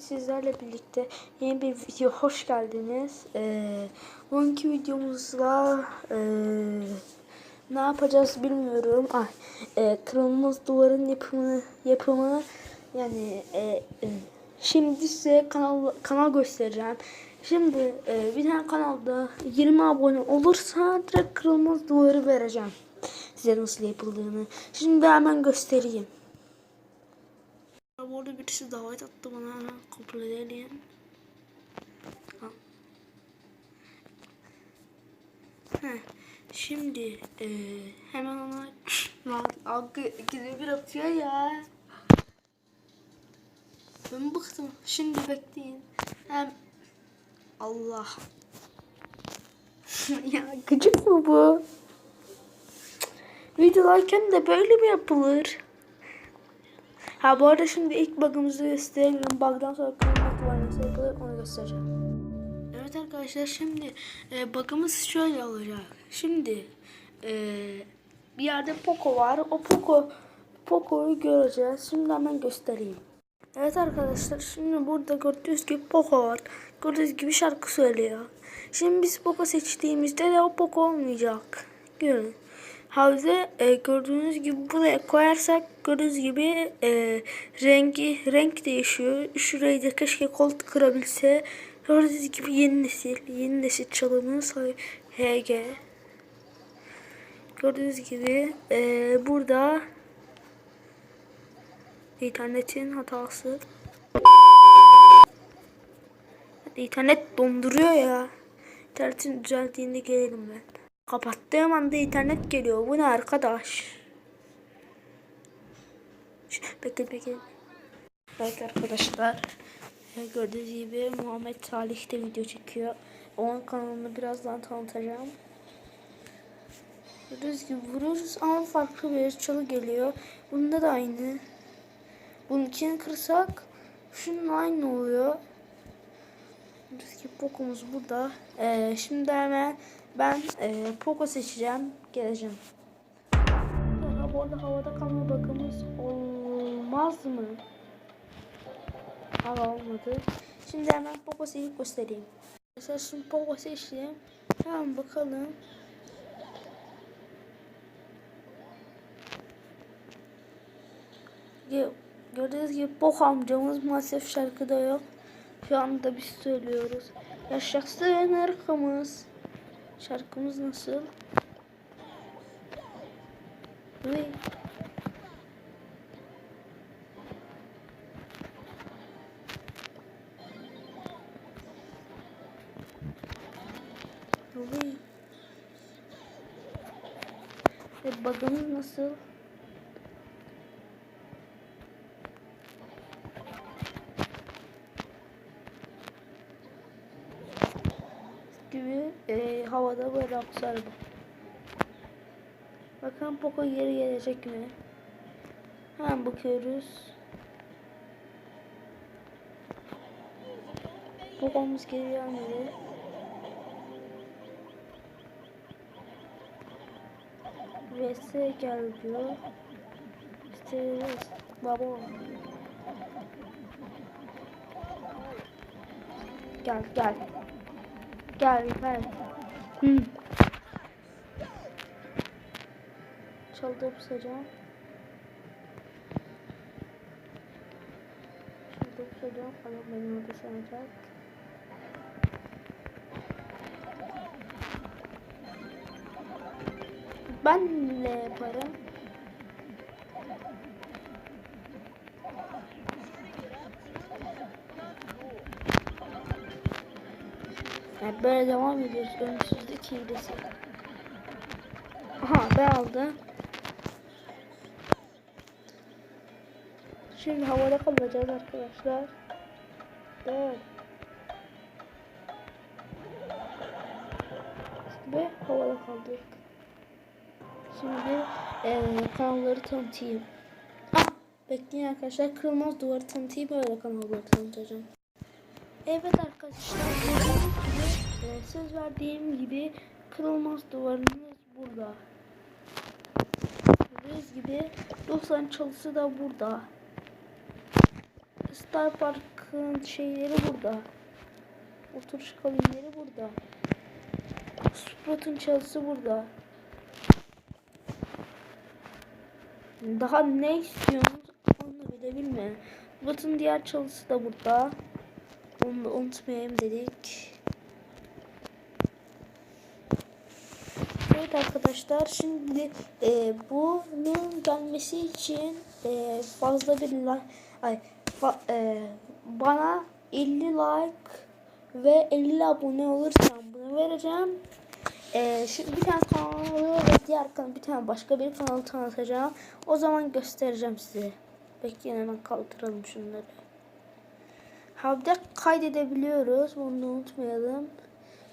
Sizlerle birlikte yeni bir video hoş geldiniz. Ee, bugünkü videomuzda ee, ne yapacağız bilmiyorum. Ay, ee, kırılmaz duvarın yapımı yapımı yani ee, ee, şimdi size kanal kanal göstereceğim. Şimdi ee, bir tane kanalda 20 abone olursa direkt kırılmaz duvarı vereceğim. Size nasıl yapıldığını. Şimdi hemen göstereyim. Bu arada birisi davet attı bana edelim. Ha. Şimdi e, hemen ona algı ikide bir atıyor ya. Ben bıktım. Şimdi bekleyin. Hem Allah. ya gıcık mı bu? Videolarken de böyle mi yapılır? Ha bu arada şimdi ilk bug'ımızı gösterelim. Bug'dan sonra kırılmak var nasıl onu göstereceğim. Evet arkadaşlar şimdi e, bug'ımız şöyle olacak. Şimdi e, bir yerde Poco var. O Poco Poco'yu göreceğiz. Şimdi hemen göstereyim. Evet arkadaşlar şimdi burada gördüğünüz gibi Poco var. Gördüğünüz gibi şarkı söylüyor. Şimdi biz Poco seçtiğimizde de o Poco olmayacak. Görün. Havuza e, gördüğünüz gibi buraya koyarsak gördüğünüz gibi e, rengi renk değişiyor. Şurayı da keşke koltuk kırabilse. Gördüğünüz gibi yeni nesil, yeni nesil çalımız HG. Gördüğünüz gibi e, burada internetin hatası. İnternet donduruyor ya. İnternetin düzeldiğinde gelirim ben. Kapattığım anda internet geliyor. Bu ne arkadaş? Bekle bekle. Evet arkadaşlar. Gördüğünüz gibi Muhammed Salih de video çekiyor. Onun kanalını birazdan tanıtacağım. Gördüğünüz gibi vururuz ama farklı bir çalı geliyor. Bunda da aynı. Bunun için kırsak şunun aynı oluyor. Gördüğünüz gibi Poco'muz burada. Ee, şimdi hemen ben e, Poco seçeceğim. Geleceğim. Ha, bu arada havada kalma bakımız olmaz mı? Hava olmadı. Şimdi hemen Poco seçip göstereyim. Mesela şimdi Poco seçtim. Hemen bakalım. Ya, Gördüğünüz gibi Poco amcamız maalesef şarkıda yok. Şu anda biz söylüyoruz. Yaşasın ırkımız. Şarkımız nasıl? Uy. Uy. E, bug'ımız nasıl? Gibi e, havada böyle aksar bu. Bakalım Poco geri gelecek mi? Hemen bakıyoruz. Poco'muz geri gelmedi. VS gel diyor. İşte baba. Gel gel. Gel ver. Hı. Çaldı pusacağım. Çaldı pusacağım. Allah beni orada sanacak. Ben ne yaparım? Yani böyle devam ediyoruz. Ölümsüzlük hilesi. Aha ben aldım. Şimdi havada kalacağız arkadaşlar. Evet. Ve havada kaldık. Şimdi ee, kanalları tanıtayım. Ah, bekleyin arkadaşlar. Kırılmaz duvarı tanıtayım. Böyle kanalları tanıtacağım. Evet arkadaşlar. Gördüğünüz gibi, e, söz verdiğim gibi kırılmaz duvarımız burada. Gördüğünüz gibi 90 çalısı da burada. Star Park bakın şeyleri burada. Oturuş kabinleri burada. Sprout'un çalısı burada. Daha ne istiyorsunuz onu bile bilmiyorum. Sprout'un diğer çalısı da burada. Onu unutmayayım dedik. Evet arkadaşlar şimdi e, bunun gelmesi için e, fazla bir like ay fa, e, bana 50 like ve 50 abone olursam bunu vereceğim. E, şimdi bir tane kanalı ve diğer kanal bir tane başka bir kanalı tanıtacağım. O zaman göstereceğim size. Bekleyin hemen kaldıralım şunları. Ha bir de kaydedebiliyoruz. Bunu da unutmayalım.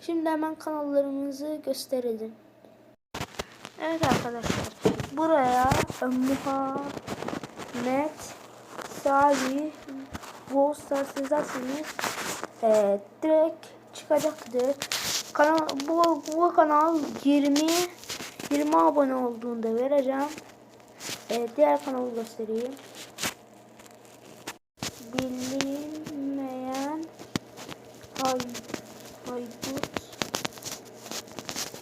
Şimdi hemen kanallarımızı gösterelim. Evet arkadaşlar. Buraya Muhammed Salih Wolfstar yazarsanız e, direkt çıkacaktır. Kanal, bu, bu kanal 20 20 abone olduğunda vereceğim. E, diğer kanalı göstereyim. Bilinmeyen Hay Haydut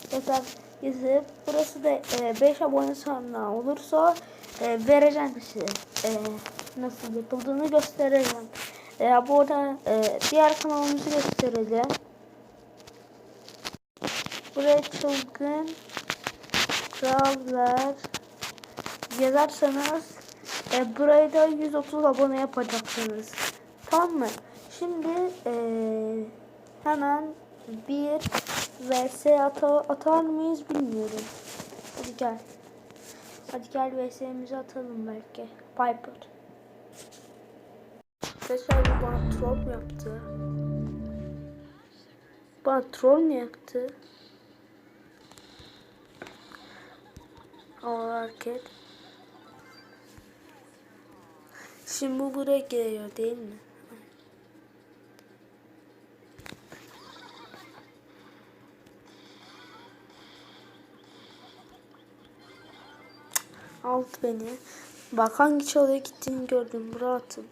Tekrar yazıp burası da 5 abone sonra olursa e, vereceğim size e, nasıl yapıldığını göstereceğim. E, bu arada e, diğer kanalımızı göstereceğim. Buraya çılgın krallar yazarsanız e, burayı da 130 abone yapacaksınız. Tamam mı? Şimdi e, hemen bir vs ata, atar mıyız bilmiyorum. Hadi gel. Hadi gel vs'mizi atalım belki. Piper. Arkadaşlar bu bana troll mu yaptı? Bana troll mu yaptı? O hareket. Şimdi bu buraya geliyor değil mi? Alt beni. Bak hangi çalıya gittiğini gördüm. Rahatım.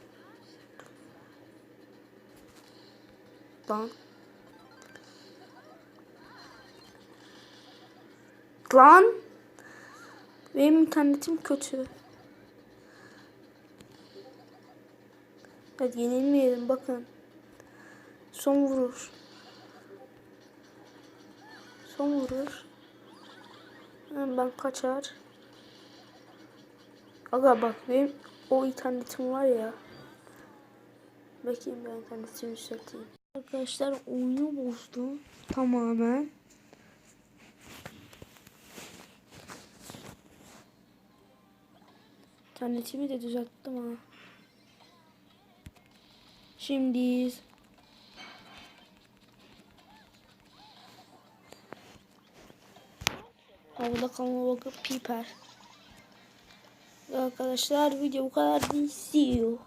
Lan. Lan. Benim internetim kötü. Hadi yenilmeyelim bakın. Son vurur. Son vurur. Ben kaçar. Aga bak benim o internetim var ya. Bakayım ben internetimi yükselteyim. Arkadaşlar oyunu bozdum tamamen. İnternetimi de düzelttim ha. Şimdi Havada kalma bakıp piper. Arkadaşlar video bu kadar. See you.